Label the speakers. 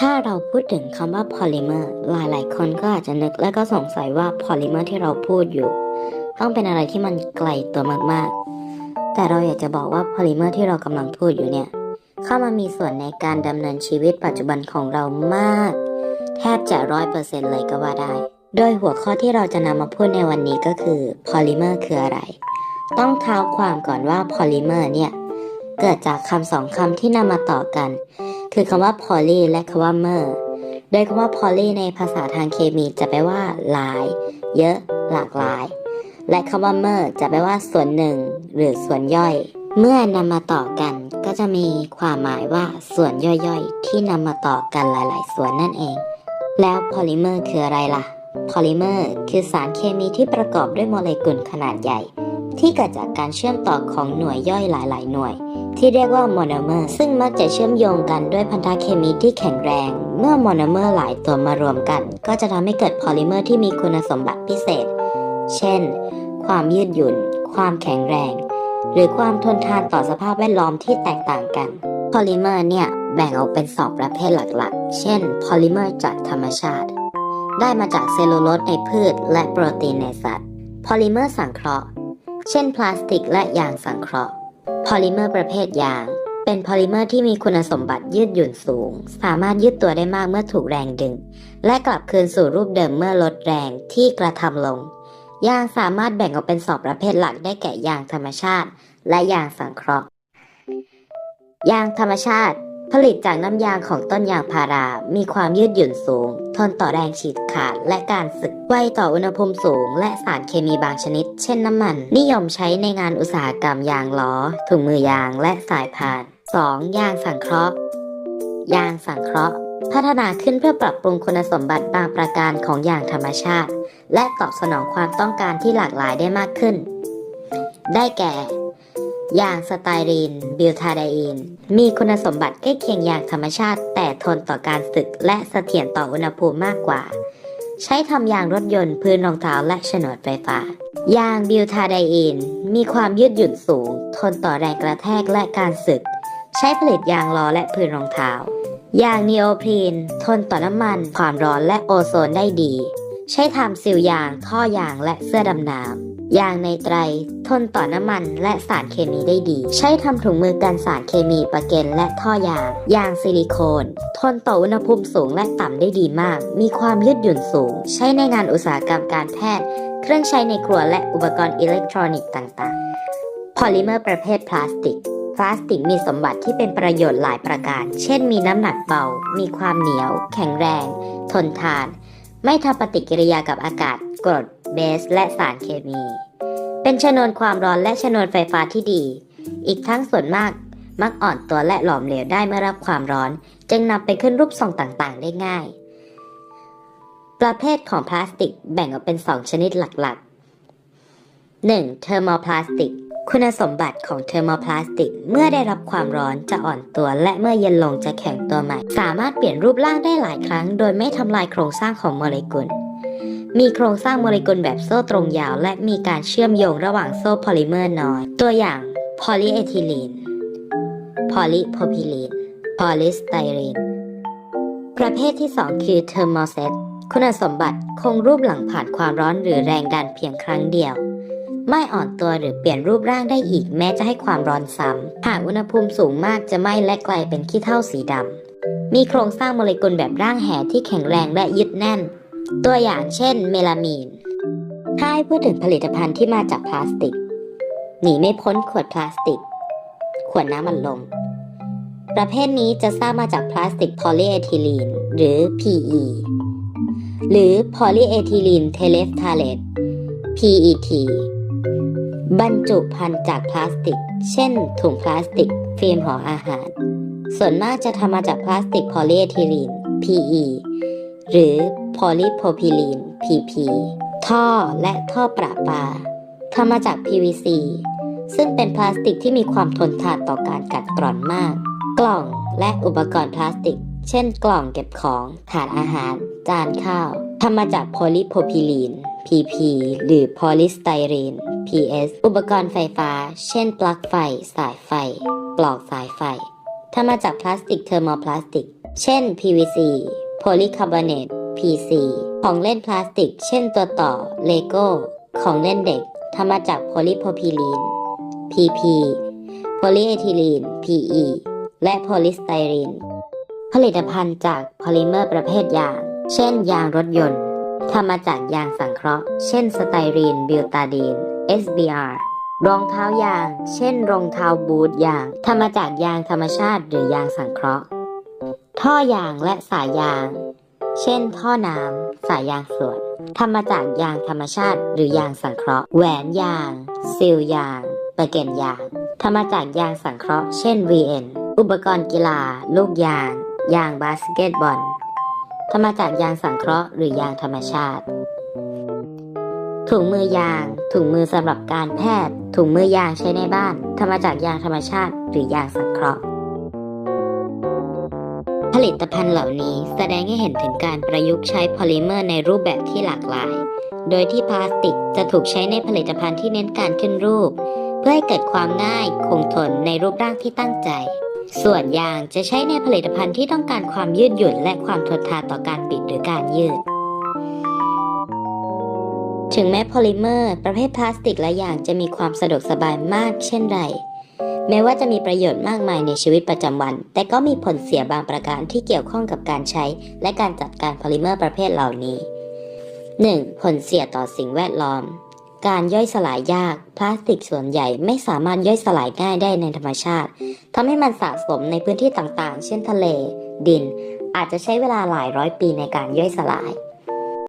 Speaker 1: ถ้าเราพูดถึงคำว่า polymer หลายๆ คนก็อาจจะนึกและก็สงสัยว่า polymer ที่เราพูดอยู่ ต้องเป็นอะไรที่มันไกลตัวมากๆ แต่เราอยากจะบอกว่า polymer ที่เรากำลังพูดอยู่เนี่ยเข้ามามีส่วนในการดำเนินชีวิตปัจจุบันของเรามาก แทบจะร้อยเปอร์เซ็นต์เลยก็ว่าได้ โดยหัวข้อที่เราจะนำมาพูดในวันนี้ก็คือ polymer คืออะไร ต้องเท้าความก่อนว่า polymer เนี่ยเกิดจากคำสองคำที่นำมาต่อกัน คือคำว่า poly และคำว่า mer โดยคำว่า poly ในภาษาทางเคมีจะแปลว่า หลาย เยอะ หลากหลาย และคำว่า mer จะแปลว่า ส่วนหนึ่ง หรือส่วนย่อย เมื่อนำมาต่อกันก็จะมีความหมายว่าส่วนย่อยๆ ที่นำมาต่อกันหลาย ๆ ส่วนนั่นเอง แล้ว polymer คืออะไรล่ะ polymer คือสารเคมีที่ประกอบด้วยโมเลกุลขนาดใหญ่ ที่เกิดจากการเชื่อมต่อของหน่วยย่อยหลาย ๆ หน่วย ที่เรียกว่าโมโนเมอร์ซึ่งมักจะเชื่อมโยงกันด้วยพันธะเคมีที่แข็งแรง เมื่อโมโนเมอร์หลายตัวมารวมกัน ก็จะทำให้เกิดโพลิเมอร์ที่มีคุณสมบัติพิเศษ เช่น ความยืดหยุ่น ความแข็งแรง หรือความทนทานต่อสภาพแวดล้อมที่แตกต่างกันโพลิเมอร์เนี่ยแบ่งออกเป็นสองประเภทหลักๆ เช่นโพลิเมอร์จากธรรมชาติ ได้มาจากเซลลูโลสในพืช และโปรตีนในสัตว์โพลิเมอร์สังเคราะห์ เช่น พลาสติกและยางสังเคราะห์ พอลิเมอร์ประเภทยาง เป็นพอลิเมอร์ที่มีคุณสมบัติยืดหยุ่นสูง สามารถยืดตัวได้มากเมื่อถูกแรงดึง และกลับคืนสู่รูปเดิมเมื่อลดแรงที่กระทำลง ยางสามารถแบ่งออกเป็นสองประเภทหลักได้แก่ยางธรรมชาติ และยางสังเคราะห์ ยางธรรมชาติ ผลิตจากน้ำยางของต้นยางพารา มีความยืดหยุ่นสูง ทนต่อแรงฉีดขาดและการสึก ไวต่ออุณหภูมิสูง และสารเคมีบางชนิด เช่นน้ำมัน นิยมใช้ในงานอุตสาหกรรมยางล้อ ถุงมือยางและสายพาน 2. ยางสังเคราะห์ ยางสังเคราะห์ พัฒนาขึ้นเพื่อปรับปรุงคุณสมบัติบางประการของยางธรรมชาติ และตอบสนองความต้องการที่หลากหลายได้มากขึ้น ได้แก่ ยางสไตรีน บิวทาไดอีน มีคุณสมบัติใกล้เคียงยางธรรมชาติ แต่ทนต่อการสึกและเสถียรต่ออุณหภูมิมากกว่า ใช้ทำยางรถยนต์พื้นรองเท้าและฉนดไฟฟ้ายางบิวทาไดอีน มีความยืดหยุ่นสูง ทนต่อแรงกระแทกและการสึก ใช้ผลิตยางล้อและพื้นรองเท้ายางนีโอพรีน ทนต่อน้ำมัน ความร้อนและโอโซนได้ดี ใช้ทำซิลยาง ท่อยางและเสื้อดำน้ำ ยางในไตร ทนต่อน้ำมันและสารเคมีได้ดี ใช้ทำถุงมือกันสารเคมีประเกนและท่อยาง ยางซิลิโคน ทนต่ออุณหภูมิสูงและต่ำได้ดีมาก มีความยืดหยุ่นสูง ใช้ในงานอุตสาหกรรมการแพทย์ เครื่องใช้ในครัวและอุปกรณ์อิเล็กทรอนิกส์ต่างๆ พอลิเมอร์ประเภทพลาสติกพลาสติกมีสมบัติที่เป็นประโยชน์หลายประการ เช่นมีน้ำหนักเบา มีความเหนียว แข็งแรง ทนทาน ไม่ทำปฏิกิริยากับอากาศ กรดเบส และสารเคมี เป็นชนวนความร้อนและชนวนไฟฟ้าที่ดี อีกทั้งส่วนมากมักอ่อนตัวและหลอมเหลวได้เมื่อรับความร้อน จึงนำไปขึ้นรูปทรงต่างๆ ได้ง่าย ประเภทของพลาสติกแบ่งออกเป็น 2 ชนิดหลักๆ 1. เทอร์โมพลาสติก คุณสมบัติของเทอร์โมพลาสติก เมื่อได้รับความร้อนจะอ่อนตัวและเมื่อเย็นลงจะแข็งตัวใหม่ สามารถเปลี่ยนรูปร่างได้หลายครั้ง โดยไม่ทำลายโครงสร้างของโมเลกุล มีโครงสร้างโมเลกุลแบบโซ่ตรงยาว และมีการเชื่อมโยงระหว่างโซ่โพลิเมอร์น้อย ตัวอย่างพอลีเอทิลีน พอลิโพพิลีน พอลิสไตรีน ประเภทที่ 2 คือเทอร์โมเซต คุณสมบัติคงรูปหลังผ่านความร้อนหรือแรงดันเพียงครั้งเดียว ไม่อ่อนตัวหรือเปลี่ยนรูปร่างได้อีกแม้จะให้ความร้อนซ้ำ หากอุณหภูมิสูงมากจะไหม้และกลายเป็นขี้เถ้าสีดำมีโครงสร้างโมเลกุลแบบร่างแหที่แข็งแรงและยึดแน่น ตัวอย่างเช่นเมลามีน ถ้าให้พูดถึงผลิตภัณฑ์ที่มาจากพลาสติก หนีไม่พ้นขวดพลาสติก ขวดน้ำอัดลม ประเภทนี้จะสร้างมาจากพลาสติกพอลีเอทิลีน หรือ PE หรือพอลีเอทิลีนเทเลฟทาเลต PET บรรจุภัณฑ์จากพลาสติก เช่น ถุงพลาสติก ฟิล์มห่ออาหาร ส่วนมากจะทำมาจากพลาสติกพอลีเอทิลีน PE หรือ พอลีโพพิลีน PP ท่อและท่อประปาทำมาจาก PVC ซึ่งเป็นพลาสติกที่มีความทนทานต่อการกัดกร่อนมาก กล่องและอุปกรณ์พลาสติก เช่นกล่องเก็บของ ถาดอาหาร จานข้าวทำมาจากโพลีโพพิลีน PP หรือโพลิสไตรีน PS อุปกรณ์ไฟฟ้า เช่น ปลั๊กไฟ สายไฟ ปลอกสายไฟทำมาจากพลาสติกเทอร์โมพลาสติก เช่น PVC Polycarbonate PC ของเล่นพลาสติก เช่นตัวต่อ เลโก้ ของเล่นเด็กทำมาจากโพลีโพพิลีน PP โพลีเอทิลีน PE และโพลิสไตรีน ผลิตภัณฑ์จากพอลิเมอร์ประเภทยาง เช่น ยางรถยนต์ทำมาจากยางสังเคราะห์ เช่นสไตรีน บิวตาดีน SBR รองเท้ายาง เช่น รองเท้าบูทยาง ทำมาจากยางธรรมชาติหรือยางสังเคราะห์ ท่อยางและสายยาง เช่น ท่อน้ำสายยางส่วนทำมาจากยางธรรมชาติ หรือยางสังเคราะห์ แหวนยางซีลยางเปอร์เกนยางทำมาจากยางสังเคราะห์ เช่น VN อุปกรณ์กีฬา ลูกยาง ยางบาสเกตบอลทำมาจากยางสังเคราะห์หรือยางธรรมชาติ ถุงมือยาง ถุงมือสำหรับการแพทย์ ถุงมือยางใช้ในบ้านทำมาจากยางธรรมชาติ หรือยางสังเคราะห์ ผลิตภัณฑ์เหล่านี้แสดงให้เห็นถึงการประยุกต์ใช้พอลิเมอร์ในรูปแบบที่หลากหลาย โดยที่พลาสติกจะถูกใช้ในผลิตภัณฑ์ที่เน้นการขึ้นรูป เพื่อให้เกิดความง่ายคงทนในรูปร่างที่ตั้งใจ ส่วนยางจะใช้ในผลิตภัณฑ์ที่ต้องการความยืดหยุ่นและความทนทานต่อการบิดหรือการยืดถึงแม้พอลิเมอร์ ประเภทพลาสติกและยางจะมีความสะดวกสบายมากเช่นไร แม้ว่าจะมีประโยชน์มากมายในชีวิตประจำวัน แต่ก็มีผลเสียบางประการที่เกี่ยวข้องกับการใช้ และการจัดการพอลิเมอร์ประเภทเหล่านี้ 1. ผลเสียต่อสิ่งแวดล้อม การย่อยสลายยาก พลาสติกส่วนใหญ่ไม่สามารถย่อยสลายง่ายได้ในธรรมชาติทำให้มันสะสมในพื้นที่ต่างๆ เช่นทะเล ดิน อาจจะใช้เวลาหลายร้อยปีในการย่อยสลาย